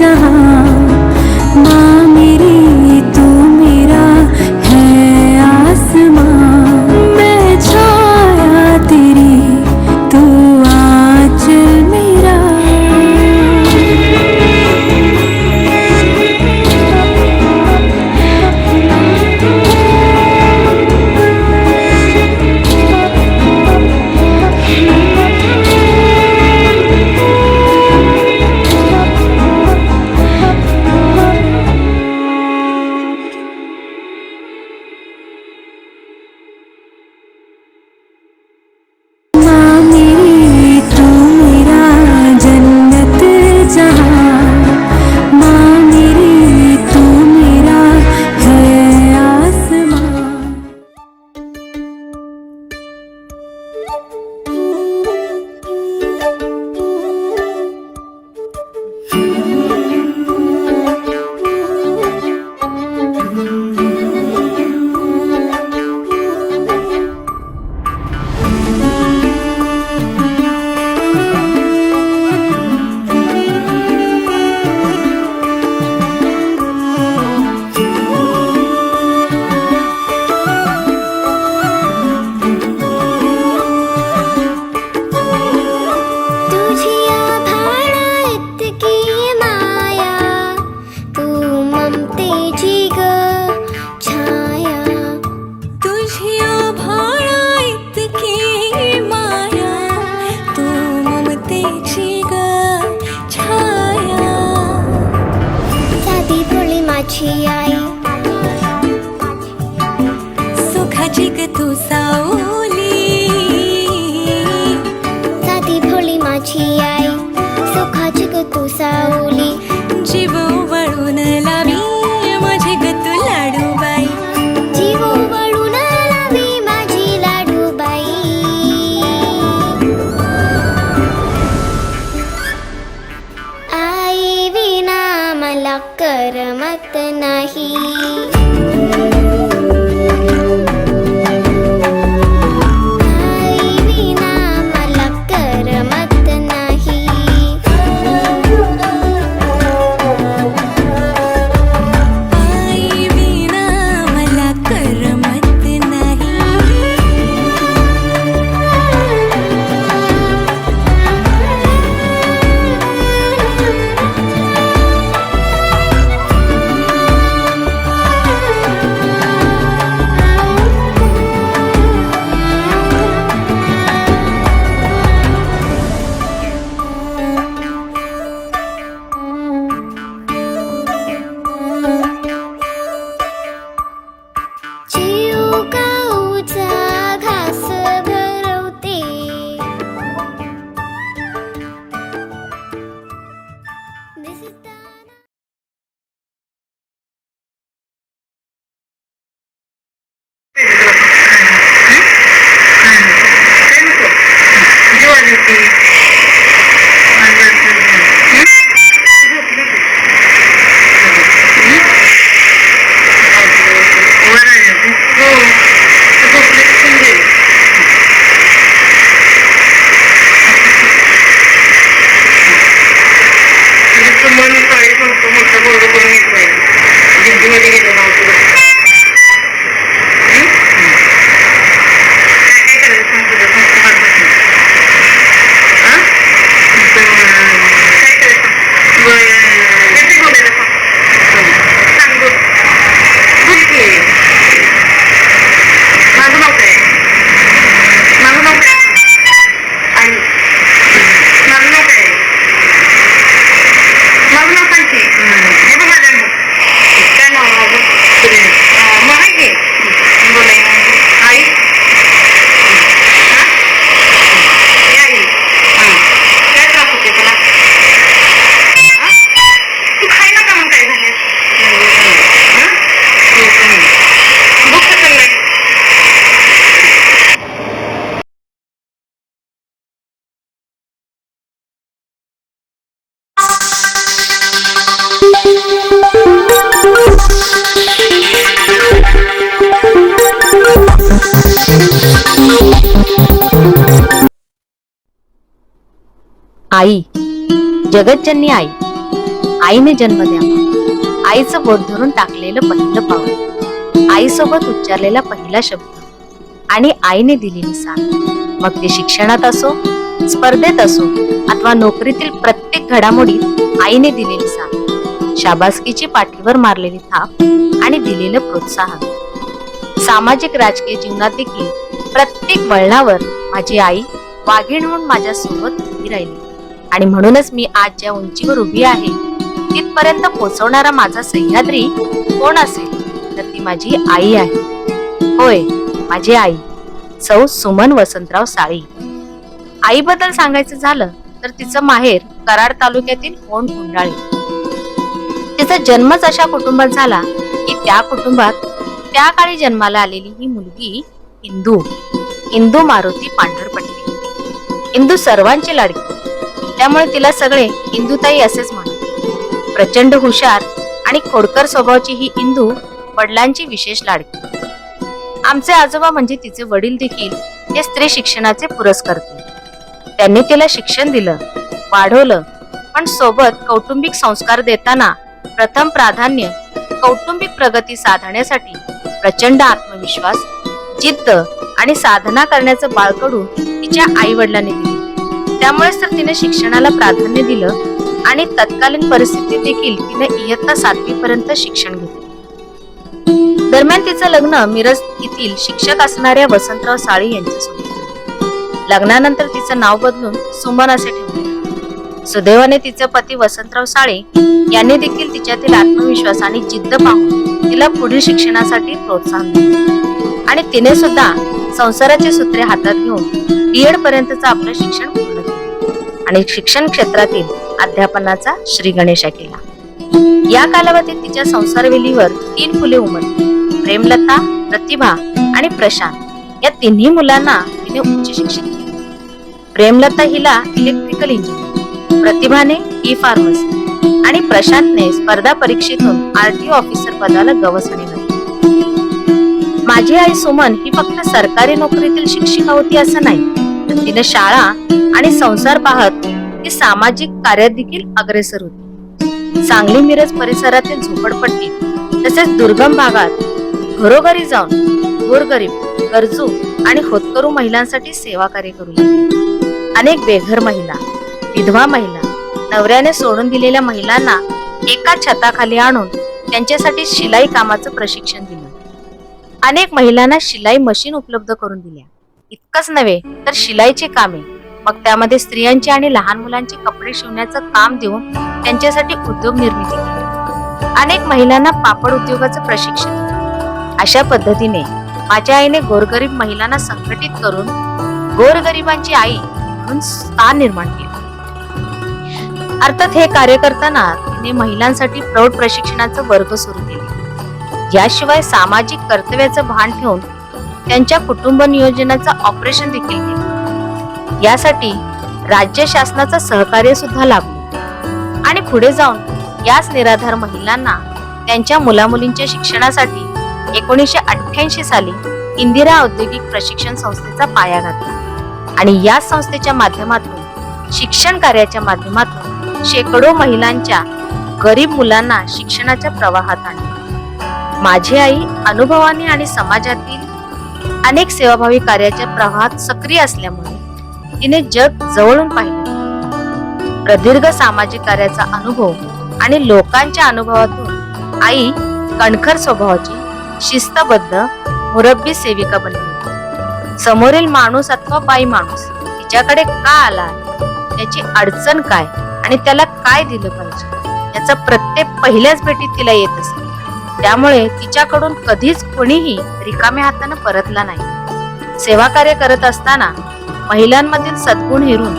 uh-huh तू सावली आई. जगतजननी आई. आईने जन्म द्यावा. आईचं बोट धरून टाकलेलं पहिलं पाऊल. आईसोबत उच्चारलेला पहिला शब्द. आणि आईने दिलेली साथ. मग ते शिक्षणात असो स्पर्धेत असो अथवा नोकरीतील प्रत्येक घडामोडीत आईने दिलेली साथ. शाबासकीची पाठीवर मारलेली थाप आणि दिलेलं प्रोत्साहन. सामाजिक राजकीय जीवनात देखील प्रत्येक वळणावर माझी आई वाघीण म्हणून माझ्यासोबत उभी राहिली. आणि म्हणूनच मी आज ज्या उंचीवर उभी आहे तिथपर्यंत पोहोचवणारा माझा सह्याद्री कोण असेल? तर ती माझी आई आहे. होय माझी आई सौ सुमन वसंतराव साळी. आईबद्दल सांगायचं झालं तर तिचं माहेर कराड तालुक्यातील कोण हुंडाळी तिचा जन्मच अशा कुटुंबात झाला की त्या कुटुंबात त्या काळी जन्माला आलेली ही मुलगी इंदू. इंदू मारुती पांढरपट्टी. इंदू सर्वांची लाडकी. त्यामुळे तिला सगळे इंदुताई असेच म्हणत. प्रचंड हुशार आणि खोडकर स्वभावाची ही इंदू वडिलांची विशेष लाडकी. आमचे आजोबा म्हणजे तिचे वडील देखील हे स्त्री शिक्षणाचे पुरस्कर्ते. त्यांनी तिला शिक्षण दिलं वाढवलं पण सोबत कौटुंबिक संस्कार देताना प्रथम प्राधान्य कौटुंबिक प्रगती साधण्यासाठी प्रचंड आत्मविश्वास जिद्द आणि साधना करण्याचं बाळकडून तिच्या आई वडिलांनी दिली. त्यामुळेच तर तिने शिक्षणाला प्राधान्य दिलं आणि तत्कालीन परिस्थितीत देखील तिने इयत्ता सातवी पर्यंत शिक्षण घेतले. दरम्यान तिचं लग्न मिरज येथील शिक्षक असणाऱ्या वसंतराव साळी यांच्यासोबत लग्नानंतर तिचं नाव बदलून सुमन असे ठेवले सुदैवाने तिचे पती वसंतराव साळे यांनी देखील तिच्यातील आत्मविश्वास आणि जिद्द पाहून तिला पुढील शिक्षणासाठी प्रोत्साहन दिले. आणि तिने सुद्धा संसाराची सूत्रे हातात घेऊन बीएड पर्यंतचं आपलं शिक्षण पूर्ण आणि शिक्षण क्षेत्रातील अध्यापनाचा श्री गणेशा केला. या कालावधीत तिच्या संसारवेलीवर तीन फुले उमलली. प्रेमलता प्रतिभा आणि प्रशांत. या तिन्ही मुलांना तिने उच्च शिक्षण केले प्रेमलता हिला इलेक्ट्रिकल इंजिनियर प्रतिभाने e ई फार्मसी आणि प्रशांतने स्पर्धा परीक्षेतून आरटीओ ऑफिसर पदाला गवसणी घातली. माझी आई सुमन ही फक्त सरकारी नोकरीतील शिक्षिका होती असं नाही तर तिने शाळा आणि संसार पाहत ती सामाजिक कार्यात देखील अग्रेसर होती. सांगली मिरज परिसरातील झोपडपट्टी तसेच दुर्गम भागात घरोघरी जाऊन गोरगरीब गरजू आणि होतकरू महिलांसाठी सेवा कार्य करू लागली. अनेक बेघर महिला विधवा महिला नवऱ्याने सोडून दिलेल्या महिलांना एका छताखाली आणून त्यांच्यासाठी शिलाई कामाचं प्रशिक्षण दिलं. अनेक महिलांना शिलाई मशीन उपलब्ध करून दिल्या. इतकंच नव्हे तर शिलाईची कामे मग त्यामध्ये स्त्रियांचे आणि लहान मुलांचे कपडे शिवण्याचं काम देऊन त्यांच्यासाठी उद्योग निर्मिती केली. अनेक महिलांना पापड उद्योगाचं प्रशिक्षण अशा पद्धतीने माझ्या आईने गोरगरीब महिलांना संघटित करून गोरगरिबांची आई म्हणून स्थान निर्माण केले. अर्थात हे कार्य करताना तिने महिलांसाठी प्रौढ प्रशिक्षणाचं वर्ग सुरू केले. याशिवाय सामाजिक कर्तव्याचं भान ठेवून त्यांच्या कुटुंब नियोजनाचं ऑपरेशन देखील केलं. यासाठी राज्य शासनाचं सहकार्य सुद्धा लाभलं आणि पुढे जाऊन याच निराधार महिलांना त्यांच्या मुलामुलींच्या शिक्षणासाठी एकोणीसशे अठ्ठ्याऐंशी साली इंदिरा औद्योगिक प्रशिक्षण संस्थेचा पाया घातला. आणि या संस्थेच्या माध्यमातून शिक्षण कार्याच्या माध्यमातून शेकडो महिलांच्या गरीब मुलांना शिक्षणाच्या प्रवाहात आणले. माझी आई अनुभवाने आणि समाजातील अनेक सेवाभावी कार्याच्या प्रवाहात सक्रिय असल्यामुळे तिने जग जवळून पाहिले. प्रदीर्घ सामाजिक कार्याचा अनुभव आणि लोकांच्या अनुभवातून आई कणखर स्वभावाची शिस्तबद्ध मुरब्बी सेविका बनली. समोरील माणूस अथवा बाई माणूस तिच्याकडे का आला त्याची अडचण काय आणि त्याला काय दिलं पाहिजे? याचा प्रत्येक पहिल्याच भेटीत तिला येत असे. त्यामुळे तिच्याकडून कधीच कोणीही रिकाम्या हाताने परतला नाही. सेवा कार्य करत असताना महिलांमधील सद्गुण हेरून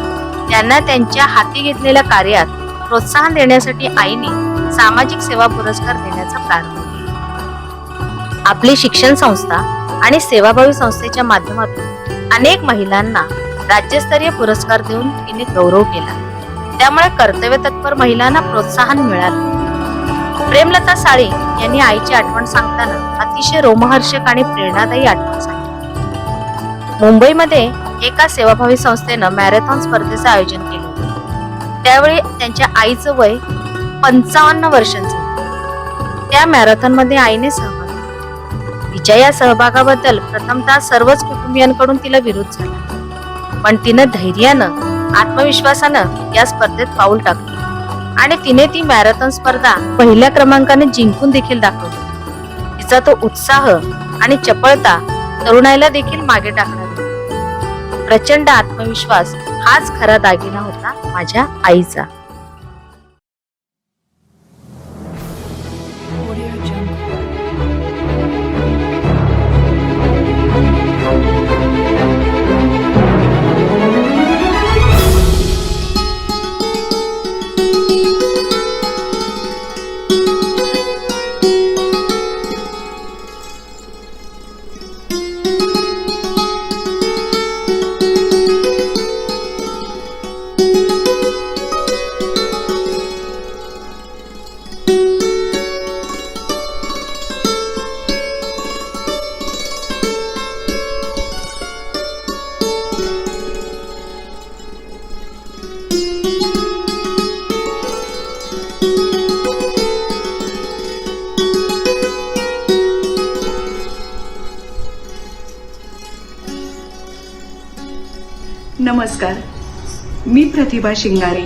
त्यांना त्यांच्या हाती घेतलेल्या कार्यात प्रोत्साहन देण्यासाठी आईने सामाजिक सेवा पुरस्कार देण्याचा प्रारंभ केला. आपली शिक्षण संस्था आणि सेवाभावी संस्थेच्या माध्यमातून अनेक महिलांना राज्यस्तरीय पुरस्कार देऊन तिने गौरव केला. त्यामुळे कर्तव्य तत्पर महिलांना प्रोत्साहन मिळालं. प्रेमलता साळे यांनी आईची आठवण सांगताना अतिशय रोमहर्षक आणि प्रेरणादायी आठवण सांगितली. मुंबईमध्ये एका सेवाभावी संस्थेनं मॅरेथॉन स्पर्धेचं आयोजन केलं होतं. त्यावेळी त्यांच्या आईचं वय पंचावन्न वर्षांचं त्या मॅरेथॉनमध्ये आईने सहभाग तिच्या या सहभागाबद्दल प्रथमतः सर्वच कुटुंबियांकडून तिला विरोध झाला. पण तिनं धैर्यानं आत्मविश्वासानं या स्पर्धेत पाऊल टाकलं. आणि तिने ती मॅरेथॉन स्पर्धा पहिल्या क्रमांकाने जिंकून देखील दाखवली. तिचा तो उत्साह आणि चपळता तरुणाईला देखील मागे टाकणार प्रचंड आत्मविश्वास हाच खरा दागिना होता माझ्या आईचा. नमस्कार. मी प्रतिभा शिंगारे.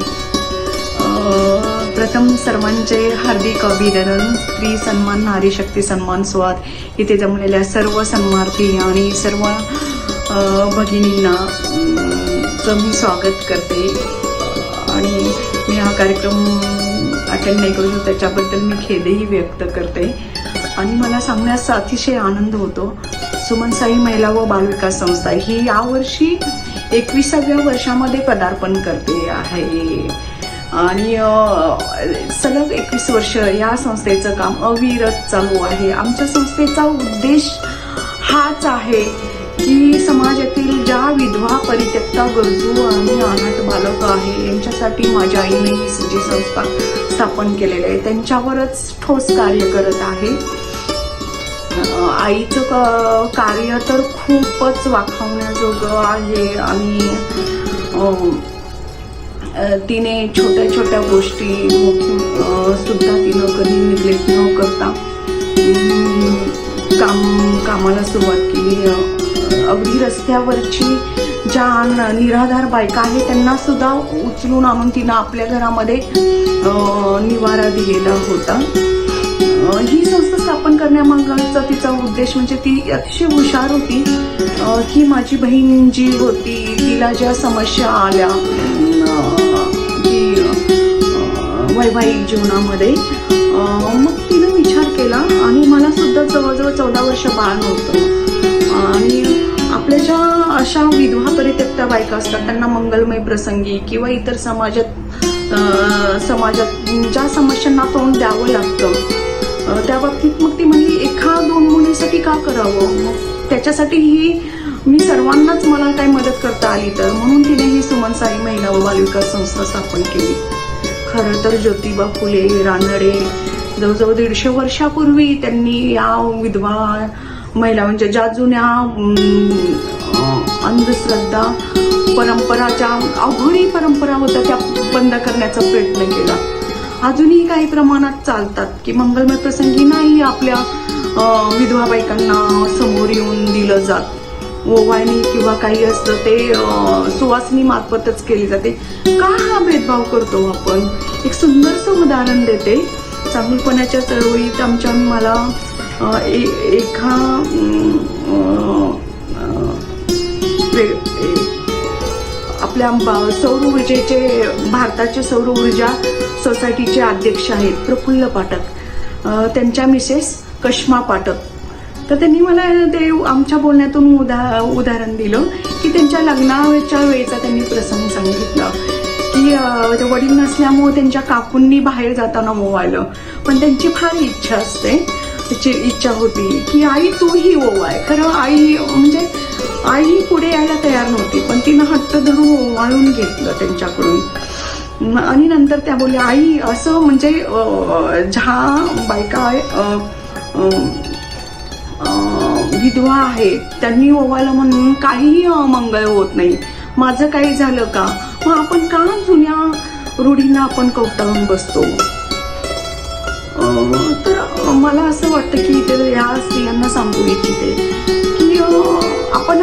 प्रथम सर्वांचे हार्दिक अभिनंदन स्त्री सन्मान नारी शक्ती सन्मान स्वाद. इथे जमलेल्या सर्व सन्मार्थी आणि सर्व भगिनींना चं मी स्वागत करते. आणि मी हा कार्यक्रम अटेंड नाही करू त्याच्याबद्दल मी खेदही व्यक्त करते. आणि मला सांगण्यास अतिशय आनंद होतो. सुमनसाई महिला व बालविकास संस्था ही यावर्षी एकविसाव्या वर्षामध्ये पदार्पण करते आहे. आणि सलग एकवीस वर्ष या संस्थेचं काम अविरत चालू आहे. आमच्या संस्थेचा उद्देश हाच आहे की समाजातील ज्या विधवा परित्यक्ता गरजू आणि अनाथ बालक आहे यांच्यासाठी माझ्या आईने ही जी संस्था स्थापन केलेली आहे त्यांच्यावरच ठोस कार्य करत आहे. आईचं क- कार्य तर खूपच वाखावण्याजोगं आहे आणि तिने छोट्या छोट्या गोष्टी सुद्धा तिनं कधी निग्लेक्ट न करता काम कामाला सुरुवात केली. अगदी रस्त्यावरची ज्या निराधार बायका आहे त्यांना सुद्धा उचलून आणून तिनं आपल्या घरामध्ये निवारा दिलेला होता. ही संस्था स्थापन करण्यामागचा तिचा उद्देश म्हणजे ती अतिशय हुशार होती. की माझी बहीण जी होती तिला ज्या समस्या आल्या की वैवाहिक जीवनामध्ये मग तिनं विचार केला आणि मला सुद्धा जवळजवळ चौदा वर्ष बाळ नव्हतं. आणि आपल्या ज्या अशा विधवा परित्यक्ता बायका असतात त्यांना मंगलमय प्रसंगी किंवा इतर समाजात समाजात ज्या समस्यांना तोंड द्यावं लागतं त्या बाबतीत मग ती म्हणली एका दोन मुलीसाठी का करावं? मग त्याच्यासाठी ही मी सर्वांनाच मला काय मदत करता आली तर? म्हणून तिने ही सुमन साई महिला व बालविकास संस्था स्थापन केली. खरं तर ज्योतिबा फुले रानडे जवळजवळ दीडशे वर्षापूर्वी त्यांनी या विधवा महिला म्हणजे ज्या जुन्या अंधश्रद्धा परंपराच्या अघोरी परंपरा होत्या त्या बंद करण्याचा प्रयत्न केला. अजूनही काही प्रमाणात चालतात की मंगलमय प्रसंगी नाही आपल्या विधवा बायकांना समोर येऊन दिलं जात. ओवाळणी किंवा काही असतं ते सुवासनी मार्फतच केली जाते. का हा भेदभाव करतो आपण? एक सुंदरसं उदाहरण देते. चांगलपणाच्या चळवळीत आमच्या मला ए- एका वे- आपल्या सौर ऊर्जेचे भारताचे सौर ऊर्जा सोसायटीचे अध्यक्ष आहेत प्रफुल्ल पाठक. त्यांच्या मिसेस कश्मा पाठक. तर त्यांनी मला ते आमच्या बोलण्यातून उदा उदाहरण दिलं की त्यांच्या लग्नाच्या वेळेचा त्यांनी प्रसंग सांगितला की वडील नसल्यामुळे त्यांच्या काकूंनी बाहेर जाताना ओवाळलं. पण त्यांची फार इच्छा असते. त्याची इच्छा होती की आई तूही ओवाय खरं आई म्हणजे आई पुढे यायला तयार नव्हती पण तिनं हट्ट धरून ओवाळून घेतलं त्यांच्याकडून. आणि नंतर त्या बोलल्या आई असं म्हणजे ज्या बायका विधवा आहेत त्यांनी ओवायला म्हणून काहीही मंगळ होत नाही. माझं काही झालं का? मग आपण का जुन्या रूढींना आपण कवटाळून बसतो? तर मला असं वाटतं की इथे या स्त्रियांना सांगू इच्छिते की आपण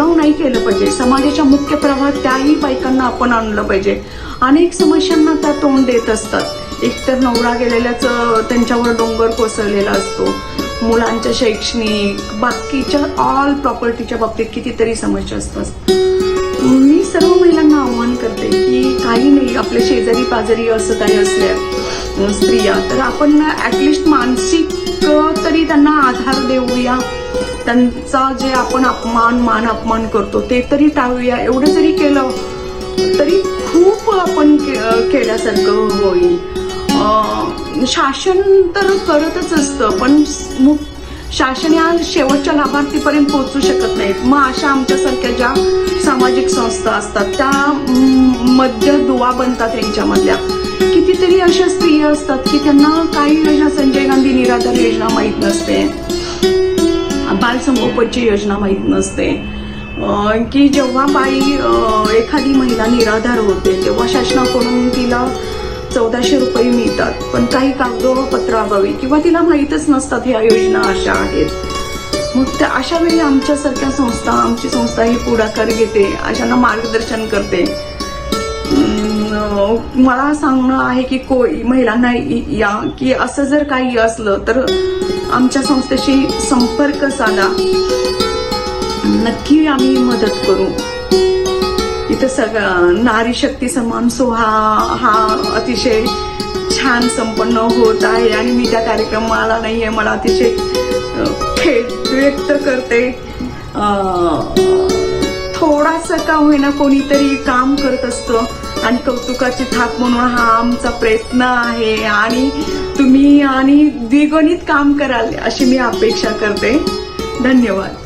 भेदभाव नाही केलं पाहिजे. समाजाच्या मुख्य प्रवाहात त्याही बायकांना आपण आणलं पाहिजे. अनेक समस्यांना त्या तोंड देत असतात. एकतर नवरा गेलेल्याच त्यांच्यावर डोंगर कोसळलेला असतो. मुलांच्या शैक्षणिक बाकीच्या ऑल प्रॉपर्टीच्या बाबतीत कितीतरी समस्या असतात. मी सर्व महिलांना आव्हान करते की काही नाही आपल्या शेजारी पाजारी असं काही असल्या स्त्रिया तर आपण ऍटलिस्ट मानसिक अं, तरी त्यांना आधार देऊया. त्यांचा जे आपण अपमान मान अपमान करतो ते तरी टाळूया. एवढं जरी केलं तरी खूप आपण के- केल्यासारखं होईल. शासन तर करतच असतं पण मु- शासन या शेवटच्या लाभार्थीपर्यंत पोहोचू शकत नाहीत. मग अशा आमच्यासारख्या ज्या सामाजिक संस्था असतात त्या मध्य दुवा बनतात यांच्यामधल्या. कितीतरी अशा स्त्रिया असतात की त्यांना काही योजना संजय गांधी निराधार योजना माहीत नसते. बालसंगोपनची योजना माहीत नसते. की जेव्हा बाई एखादी महिला निराधार होते तेव्हा शासनाकडून तिला चौदाशे रुपये मिळतात. पण काही कागदोपत्राअभावी किंवा तिला माहीतच नसतात ह्या योजना अशा आहेत. मग त्या अशा वेळी आमच्यासारख्या संस्था आमची संस्था ही पुढाकार घेते अशांना मार्गदर्शन करते. मला सांगणं आहे की को महिलांना या की असं जर काही असलं तर आमच्या संस्थेशी संपर्क साधा. नक्की आम्ही मदत करू. इथं सगळं नारी शक्ती सन्मान सोहा हा अतिशय छान संपन्न होत आहे आणि मी त्या कार्यक्रमाला नाही आहे मला अतिशय अं, खेद व्यक्त करते. थोडासा का होईना कोणीतरी काम करत असतं. आणि कौतुकाची थाप म्हणून हा आमचा प्रयत्न आहे. आणि तुम्ही आणि द्विगुणित काम कराल अशी मी अपेक्षा करते. धन्यवाद.